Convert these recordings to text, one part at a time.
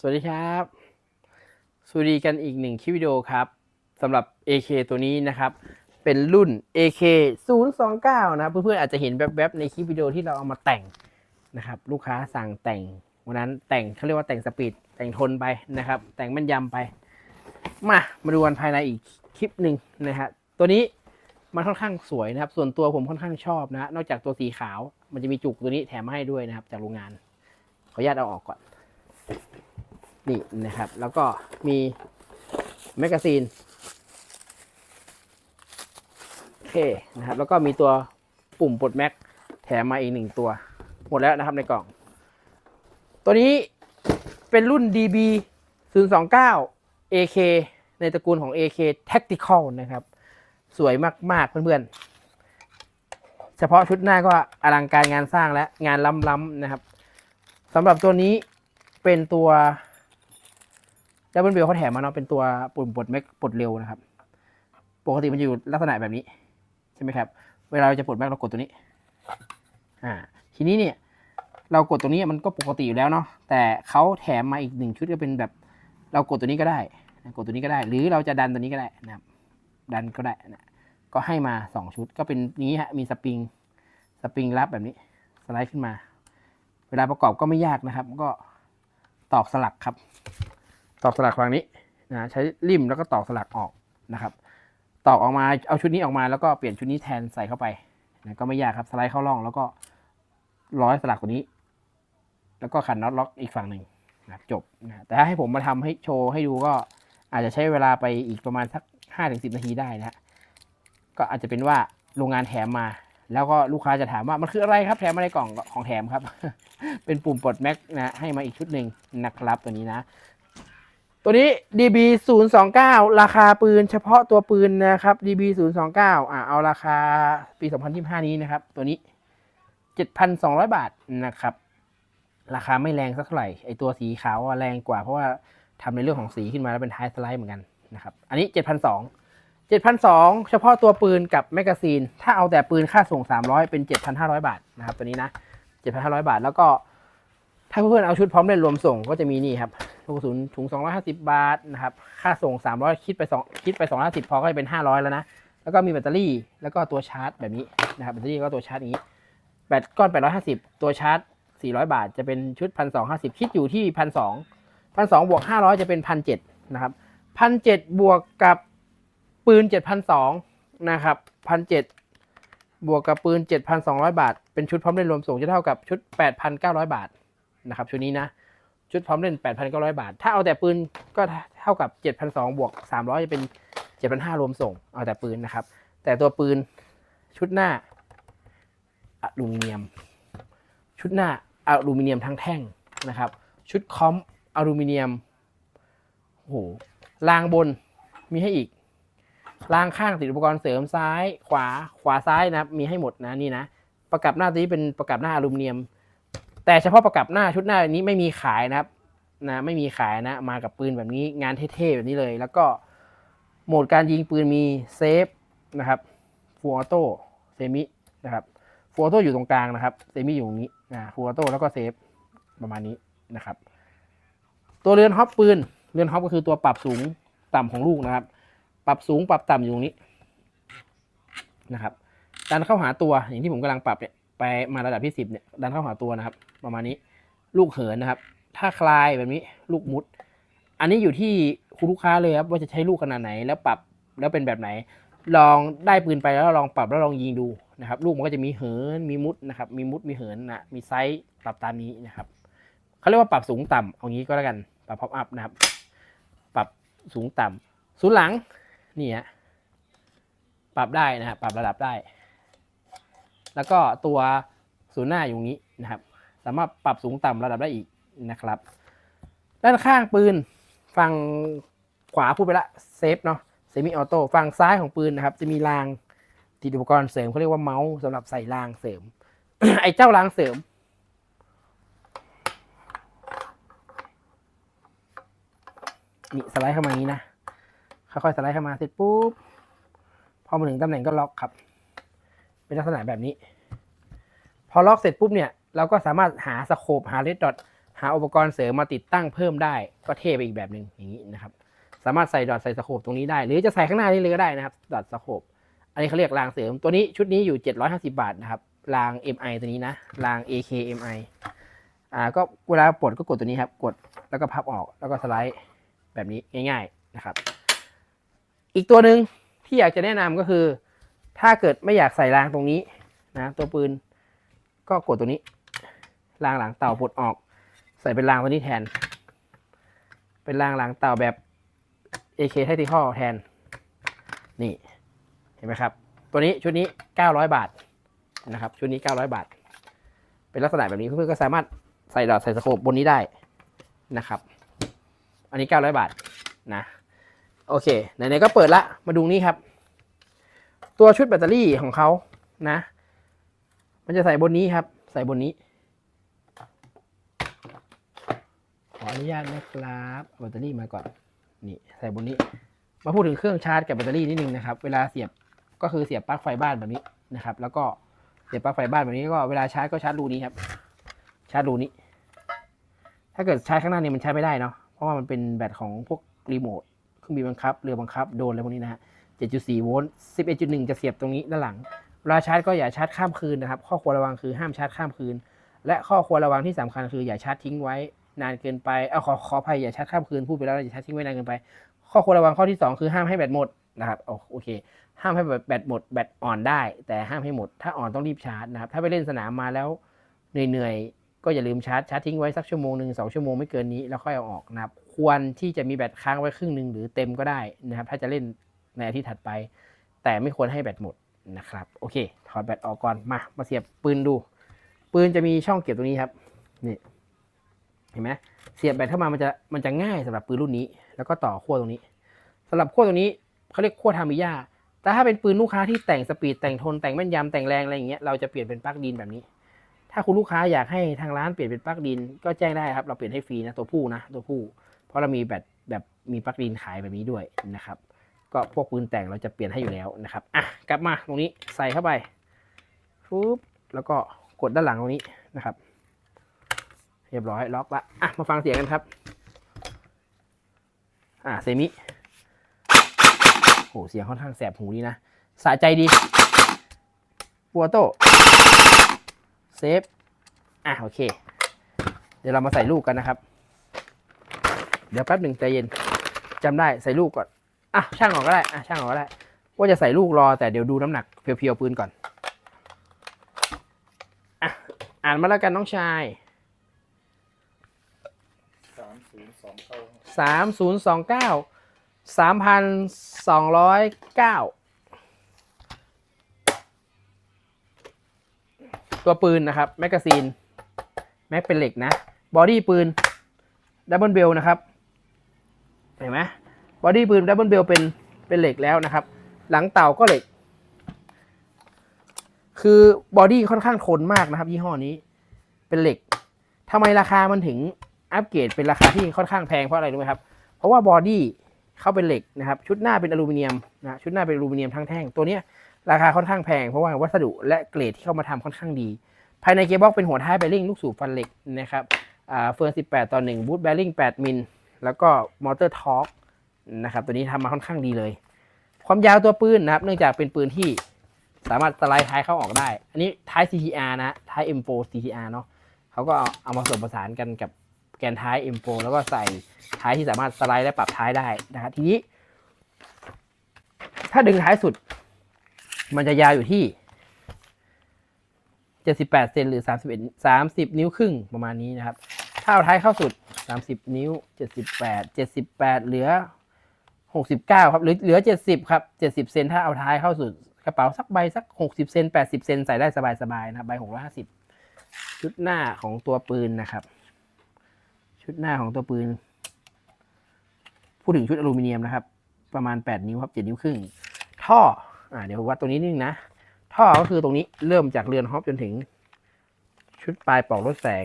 สวัสดีครับ สวัสดีกันอีกหนึ่งคลิปวิดีโอครับสำหรับ AK ตัวนี้นะครับ เป็นรุ่น AK 029 นะครับเพื่อนๆอาจจะเห็นแวบๆในคลิปวิดีโอที่เราเอามาแต่งนะครับ ลูกค้าสั่งแต่งวันนั้นแต่งเขาเรียกว่าแต่งสปีดแต่งทนไปนะครับ แต่งแม่นยำไป มามาดูกันภายในอีกคลิปหนึ่งนะฮะตัวนี้มันค่อนข้างสวยนะครับ ส่วนตัวผมค่อนข้างชอบนะฮะนอกจากตัวสีขาว มันจะมีจุกตัวนี้แถมมาให้ด้วยนะครับ จากโรงงานขออนุญาตเอาออกก่อน นี่นะครับ แล้วก็มีแมกกาซีนโอเคนะครับ แล้วก็มีตัวปุ่มปลดแม็กแถมมาอีกหนึ่งตัว หมดแล้วนะครับในกล่อง ตัวนี้เป็นรุ่น DB 029 AK ในตระกูลของ AK Tactical นะครับ สวยมาก ๆ เพื่อน ๆ เฉพาะชุดหน้าก็อลังการงานสร้างและงานล้ำ ๆ นะครับสำหรับตัวนี้เป็นตัว ดับเบิลเบลเขาแถมมาเนาะเป็นตัวปุ่มปลดแม็กปลดเร็วนะครับ ปกติมันจะอยู่ลักษณะแบบนี้ ใช่ไหมครับ เวลาเราจะปลดแม็กเรากดตัวนี้ อ่า ทีนี้เนี่ย เรากดตัวนี้มันก็ปกติอยู่แล้วเนาะแต่เขาแถมมาอีกหนึ่งชุดก็เป็นแบบ เรากดตัวนี้ก็ได้ กดตัวนี้ก็ได้ หรือเราจะดันตัวนี้ก็ได้นะครับ ดันก็ได้นะก็ให้มาสองชุดก็เป็นนี้ฮะมีสปริงสปริงรับแบบนี้สไลด์ขึ้นมา เวลาประกอบก็ไม่ยากนะครับ ก็ตอกสลักครับ ตอกสลักฝั่งนี้นะใช้ริมแล้วก็ตอกสลักออกนะครับ ตอกออกมาเอาชุดนี้ออกมาแล้วก็เปลี่ยนชุดนี้แทนใส่เข้าไปนะก็ไม่ยากครับสไลด์เข้าร่องแล้วก็ร้อยสลักตัวนี้ แล้วก็ขันน็อตล็อกอีกฝั่งหนึ่งนะจบนะแต่ถ้าให้ผมมาทำให้โชว์ให้ดูก็อาจจะใช้เวลาไปอีกประมาณสักห้าถึงสินาทีได้นะก็อาจจะเป็นว่าโรงงานแถมมาแล้วก็ลูกค้าจะถามว่ามันคืออะไรครับแถมมาในกล่องของแถมครับ เป็นปุ่มปลดแม็กนะให้มาอีกชุดหนึ่งนะครับตัวนี้นะ ตัวนี้ DB 0 2 9ราคาปืนเฉพาะตัวปืนนะครับ DB 0 2 9อ่าเอาราคาปี 2025 นี้นะครับ ตัวนี้ 7,200 บาทนะครับ ราคาไม่แรงสักเท่าไหร่ไอตัวสีขาวอะแรงกว่าเพราะว่าทำในเรื่องของสีขึ้นมาแล้วเป็นท้ายสไลด์เหมือนกันนะครับ อันนี้ 7,200 7,200 เฉพาะตัวปืนกับแมกกาซีน ถ้าเอาแต่ปืนค่าส่ง 300 เป็น 7,500 บาทนะครับ ตัวนี้นะ 7,500 บาท แล้วก็ ถ้าเพื่อนๆเอาชุดพร้อมเล่นรวมส่งก็จะมีนี่ครับ ลูกกระสุนถุง 250 บาทนะครับ ค่าส่ง 300 คิดไป 2 คิดไป 250 พอก็จะเป็น 500 แล้วนะ แล้วก็มีแบตเตอรี่ แล้วก็ตัวชาร์จแบบนี้นะครับ แบตเตอรี่ก็ตัวชาร์จอย่างนี้ แบตก้อน 850 ตัวชาร์จ 400 บาท จะเป็นชุด 1,250 คิดอยู่ที่ 1,200 1,200บวก 500 จะเป็น 1,700 นะครับ 1,700 บวกกับปืน 7,200 นะครับ1,700 บวกกับปืน 7,200 บาท เป็นชุดพร้อมเล่นรวมส่งจะเท่ากับชุด 8,900 บาทนะครับชุดนี้นะ ชุดพร้อมเล่น 8,900 บาท ถ้าเอาแต่ปืนก็เท่ากับ 7,200บวก300 จะเป็น 7,500 รวมส่ง เอาแต่ปืนนะครับ แต่ตัวปืนชุดหน้าอลูมิเนียม ชุดหน้าอลูมิเนียมทั้งแท่งนะครับ ชุดคอมอลูมิเนียมโอ้โหรางบนมีให้อีกรางข้างติดอุปกรณ์เสริมซ้าย ขวาขวาซ้ายนะมีให้หมดนะนี่นะประกับหน้าตัวนี้เป็นประกับหน้าอลูมิเนียม แต่เฉพาะประกับหน้าชุดหน้านี้ไม่มีขายนะครับนะไม่มีขายนะ มากับปืนแบบนี้งานเท่ๆแบบนี้เลย แล้วก็โหมดการยิงปืนมีเซฟนะครับฟูออโต้เซมินะครับฟูออโต้อยู่ตรงกลางนะครับเซมิอยู่ตรงนี้นะฟูออโต้แล้วก็เซฟประมาณนี้นะครับ ตัวเรือนฮอปปืนเรือนฮอปก็คือตัวปรับสูงต่ำของลูกนะครับ ปรับสูงปรับต่ำอยู่ตรงนี้นะครับดันเข้าหาตัวอย่างที่ผมกำลังปรับเนี่ยไปมาระดับที่สิบเนี่ยดันเข้าหาตัวนะครับ ประมาณนี้ ลูกเหินนะครับ ถ้าคลายแบบนี้ลูกมุด อันนี้อยู่ที่คุณลูกค้าเลยครับว่าจะใช้ลูกขนาดไหนแล้วปรับแล้วเป็นแบบไหน ลองได้ปืนไปแล้วลองปรับแล้วลองยิงดูนะครับ ลูกมันก็จะมีเหินมีมุดนะครับ มีมุดมีเหินนะมีไซส์ปรับตามนี้นะครับเขาเรียกว่าปรับสูงต่ำเอางี้ก็แล้วกันปรับพ็อปอัพนะครับ ปรับสูงต่ำศูนย์หลังนี่ฮะปรับได้นะครับปรับระดับได้ แล้วก็ตัวศูนย์หน้าอยู่นี้นะครับ สามารถปรับสูงต่ำระดับได้อีกนะครับ ด้านข้างปืนฝั่งขวาพูดไปละเซฟเนาะเซมิออโต้ฝั่งซ้ายของปืนนะครับ จะมีรางติดอุปกรณ์เสริมเขาเรียกว่าเมาส์สำหรับใส่รางเสริม ไอ้เจ้ารางเสริม นี่สไลด์เข้ามาอย่างนี้นะค่อยๆสไลด์เข้ามาเสร็จปุ๊บพอมาถึงตำแหน่งก็ล็อกครับ เป็นลักษณะแบบนี้ พอล็อกเสร็จปุ๊บเนี่ย เราก็สามารถหาสโคปหาเลดดอทหาอุปกรณ์เสริมมาติดตั้งเพิ่มได้ก็เท่ไปอีกแบบหนึ่งอย่างนี้นะครับ สามารถใส่ดอทใส่สโคปตรงนี้ได้ หรือจะใส่ข้างหน้านี่เลยก็ได้นะครับดอทสโคปอันนี้เขาเรียกรางเสริมตัวนี้ชุดนี้อยู่ 750 บาทนะครับราง MI ตัวนี้นะราง AK MI อ่าก็เวลาปลดก็กดตัวนี้ครับ กดแล้วก็พับออกแล้วก็สไลด์แบบนี้ง่าย ๆนะครับ อีกตัวหนึ่งที่อยากจะแนะนำก็คือ ถ้าเกิดไม่อยากใส่รางตรงนี้นะตัวปืนก็กดตัวนี้ รางหลังเต่าปลดออก ใส่เป็นรางตัวนี้แทน เป็นรางหลังเต่าแบบ AK Tactical แทน นี่ เห็นไหมครับ ตัวนี้ชุดนี้ 900 บาทนะครับ ชุดนี้ 900 บาท เป็นลักษณะแบบนี้เพื่อนๆก็สามารถใส่ดอทใส่สโคปบนนี้ได้นะครับ อันนี้ 900 บาทนะ โอเค ไหนๆ ก็เปิดละ มาดูนี่ครับ ตัวชุดแบตเตอรี่ของเขานะ มันจะใส่บนนี้ครับ ใส่บนนี้ ข ออนุญาตนะครับแบตเตอรี่มาก่อนนี่ใส่บนนี้ มาพูดถึงเครื่องชาร์จกับแบตเตอรี่นิดนึงนะครับ เวลาเสียบก็คือเสียบปลั๊กไฟบ้านแบบนี้นะครับ แล้วก็เสียบปลั๊กไฟบ้านแบบนี้ก็เวลาชาร์จก็ชาร์จรูนี้ครับ ชาร์จรูนี้ ถ้าเกิดชาร์จข้างหน้านี่มันใช้ไม่ได้เนาะเพราะว่ามันเป็นแบตของพวกรีโมทเครื่องบินบังคับเรือบังคับโดรนอะไรพวกนี้นะฮะ7.4โวลต์11.1 จะเสียบตรงนี้ด้านหลังเวลาชาร์จก็อย่าชาร์จข้ามคืนนะครับ ข้อควรระวังคือห้ามชาร์จข้ามคืน และข้อควรระวังที่สำคัญคืออย่าชาร์จทิ้งไว้ นานเกินไปเอาขอขออภัยอย่าชาร์จข้ามคืนพูดไปแล้วอย่าชาร์จทิ้งไว้นานเกินไป ข้อควรระวังข้อที่ 2 คือห้ามให้แบตหมดนะครับโอโอเค ห้ามให้แบตหมดแบตอ่อนได้ แต่ห้ามให้หมด ถ้าอ่อนต้องรีบชาร์จนะครับถ้าไปเล่นสนามมาแล้วเหนื่อยๆก็อย่าลืมชาร์จชาร์จทิ้งไว้สักชั่วโมงหนึ่งสองชั่วโมงไม่เกินนี้แล้วค่อยเอาออกนะครับควรที่จะมีแบตค้างไว้ครึ่งหนึ่งหรือเต็มก็ได้นะครับถ้าจะเล่นในอาทิตย์ถัดไป แต่ไม่ควรให้แบตหมดนะครับโอเค ถอดแบตออกก่อนมามาเสียบปืนดู ปืนจะมีช่องเก็บตรงนี้ครับนี่ เห็นไหมเสียบแบตเข้ามามันจะมันจะง่ายสำหรับปืนรุ่นนี้ แล้วก็ต่อขั้วตรงนี้สำหรับขั้วตรงนี้เขาเรียกขั้วทามิยาแต่ถ้าเป็นปืนลูกค้าที่แต่งสปีดแต่งทนแต่งแม่นยำแต่งแรงอะไรอย่างเงี้ยเราจะเปลี่ยนเป็นปลั๊กดินแบบนี้ ถ้าคุณลูกค้าอยากให้ทางร้านเปลี่ยนเป็นปลั๊กดิน ก็แจ้งได้ครับ เราเปลี่ยนให้ฟรีนะตัวผู้นะตัวผู้ เพราะเรามีแบตแบบมีปลั๊กดินขายแบบนี้ด้วยนะครับ ก็พวกปืนแต่งเราจะเปลี่ยนให้อยู่แล้วนะครับอะกลับมาตรงนี้ใส่เข้าไปปุ๊บแล้วก็กดด้านหลังตรงนี้นะครับ เรียบร้อยล็อกละอะมาฟังเสียงกันครับ อะเซมิโหเสียงค่อนข้างแสบหูดีนะสะใจดีปัวโตเซฟอะโอเค เดี๋ยวเรามาใส่ลูกกันนะครับ เดี๋ยวแป๊บหนึ่งใจเย็นจำได้ใส่ลูกก่อนอะช่างออกก็ได้อะช่างออกก็ได้ว่าจะใส่ลูกรอแต่เดี๋ยวดูน้ำหนักเพียวๆปืนก่อนอะอ่านมาแล้วกันน้องชาย สาสามศูนย์สองเก้าสามพันสองร้อยเก้าตัวปืนนะครับ แมกกาซีน แม็กเป็นเหล็กนะ บอดี้ปืน ดับเบิลเบลนะครับ เห็นไหมบอดี้ปืน ดับเบิลเบลเป็นเป็นเหล็กแล้วนะครับ หลังเต่าก็เหล็ก คือบอดี้ค่อนข้างทนมากนะครับ ยี่ห้อนี้ เป็นเหล็กทำไมราคามันถึง อัปเกรดเป็นราคาที่ค่อนข้างแพงเพราะอะไรรู้ไหมครับ เพราะว่าบอดี้เขาเป็นเหล็กนะครับ ชุดหน้าเป็นอลูมิเนียมนะชุดหน้าเป็นอลูมิเนียมทั้งแท่งตัวเนี้ยราคาค่อนข้างแพงเพราะว่าวัสดุและเกรดที่เข้ามาทำค่อนข้างดี ภายในเกียร์บ็อกเป็นหัวท้ายแบริ่งลูกสูบฟันเหล็กนะครับเฟือง 18 ต่อ1บูทแบริ่ง 8 มิล แล้วก็มอเตอร์ทอร์กนะครับตัวนี้ทำมาค่อนข้างดีเลย ความยาวตัวปืนนะครับ เนื่องจากเป็นปืนที่สามารถสไลด์ท้ายเข้าออกได้ อันนี้ท้าย CTR นะท้าย M4 CTR เนาะเขาก็เอาเอามาผสมผสานกันกับ แกนท้าย M4 แล้วก็ใส่ท้ายที่สามารถสไลด์และปรับท้ายได้นะครับทีนี้ ถ้าดึงท้ายสุด มันจะยาวอยู่ที่ 78เซนหรือ 31 30 นิ้วครึ่งประมาณนี้นะครับ ถ้าเอาท้ายเข้าสุด 30 นิ้ว 78 78 เหลือ 69 ครับ หรือเหลือ 70 ครับ 70 เซนถ้าเอาท้ายเข้าสุดกระเป๋าสักใบสัก 60 เซน80 เซนใส่ได้สบายๆนะครับใบ650ชุดหน้าของตัวปืนนะครับ ชุดหน้าของตัวปืน พูดถึงชุดอลูมิเนียมนะครับ ประมาณ 8 นิ้วครับ7นิ้วครึ่ง ท่ออ่าเดี๋ยววัดตรงนี้นิดนึงนะ ท่อก็คือตรงนี้เริ่มจากเรือนฮอปจนถึง ชุดปลายปลอกลดแสง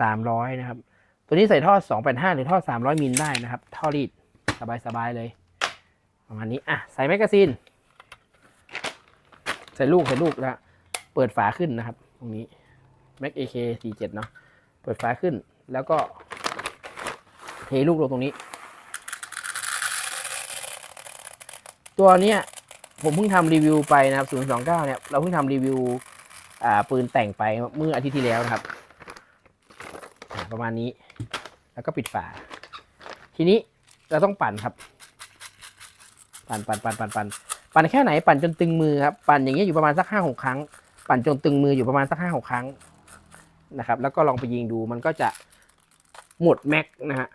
สามร้อยนะครับ ตัวนี้ใส่ท่อสองแปดห้าหรือท่อสามร้อยมิลได้นะครับ ท่อรีดสบายๆเลย ประมาณนี้ อะ ใส่แมกกาซีน ใส่ลูก ใส่ลูกแล้ว เปิดฝาขึ้นนะครับโอรงนี้ Mac AK 47เนาะเปิดฝาขึ้น แล้วก็เทลูกลงตรงนี้ ตัวเนี้ยผมเพิ่งทำรีวิวไปนะครับ 029 เนี่ย เราเพิ่งทำรีวิวอ่าปืนแต่งไปเมื่ออาทิตย์ที่แล้วนะครับ ประมาณนี้ แล้วก็ปิดฝา ทีนี้เราต้องปั่นครับ ปั่นปั่นปั่นปั่นปั่นปั่นแค่ไหนปั่นจนตึงมือครับ ปั่นอย่างเงี้ยอยู่ประมาณสักห้าหกครั้ง ปั่นจนตึงมืออยู่ประมาณสักห้าหกครั้ง นะครับ แล้วก็ลองไปยิงดูมันก็จะหมดแม็กนะฮะ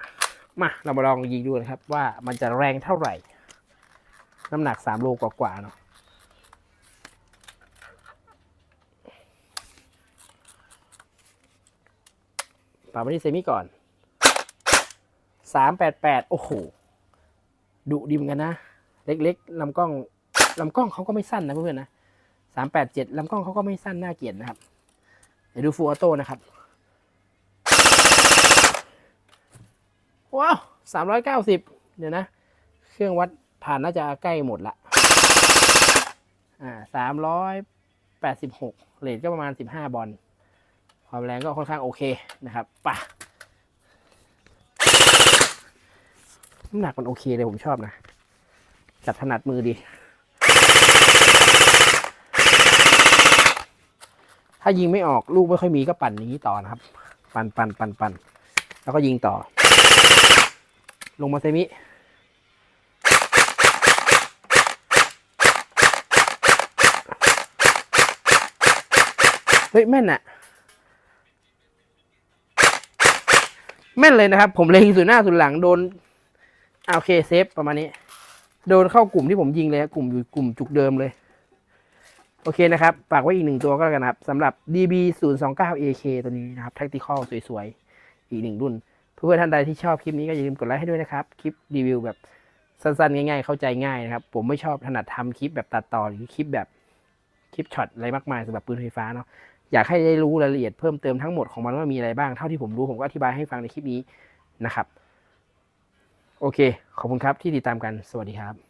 มาเรามาลองยิงดูนะครับว่ามันจะแรงเท่าไหร่ น้ำหนักสามโลกว่าๆเนาะปรับไปที่เซมิก่อนสามแปดแปดโอ้โห ดุดิมกันนะ เล็กๆลำกล้องลำกล้องเขาก็ไม่สั้นนะเพื่อนๆนะสามแปดเจ็ดลำกล้องเขาก็ไม่สั้นน่าเกลียดนะครับ เดี๋ยวดูฟูลออโต้นะครับว้าวสามร้อยเก้าสิบเดี๋ยวนะ เครื่องวัดผ่านน่าจะใกล้หมดละ อ่าสามร้อยแปดสิบหกเรทก็ประมาณสิบห้าบอล ความแรงก็ค่อนข้างโอเคนะครับป่ะน้ำหนักมันโอเคเลยผมชอบนะ จับถนัดมือดีายิงไม่ออกลูกไม่ค่อยมีก็ปั่นอย่างนี้ต่อนะครับ ปั่นปั่นปั่นปั่นแล้วก็ยิงต่อ ลงมาเซมิเฮ้ยแม่นอะแม่นเลยนะครับ ผมเล็งสุดหน้าสุดหลังโดนโอเคเซฟประมาณนี้ โดนเข้ากลุ่มที่ผมยิงเลยกลุ่มอยู่กลุ่มจุกเดิมเลย โอเคนะครับ ฝากไว้อีกหนึ่งตัวก็แล้วกันนะครับสำหรับ DB 0 2 9 AK ตัวนี้นะครับ Tactical สวยๆ อีกหนึ่งรุ่น เพื่อนๆท่านใดที่ชอบคลิปนี้ก็อย่าลืมกดไลค์ให้ด้วยนะครับ คลิปรีวิวแบบสั้นๆ ง่ายๆ เข้าใจง่ายนะครับ ผมไม่ชอบถนัดทำคลิปแบบตัดต่อหรือคลิปแบบคลิปช็อตอะไรมากมายสำหรับปืนไฟฟ้าเนาะ อยากให้ได้รู้รายละเอียดเพิ่มเติมทั้งหมดของมันว่ามีอะไรบ้าง เท่าที่ผมรู้ผมก็อธิบายให้ฟังในคลิปนี้นะครับ โอเค ขอบคุณครับที่ติดตามกัน สวัสดีครับ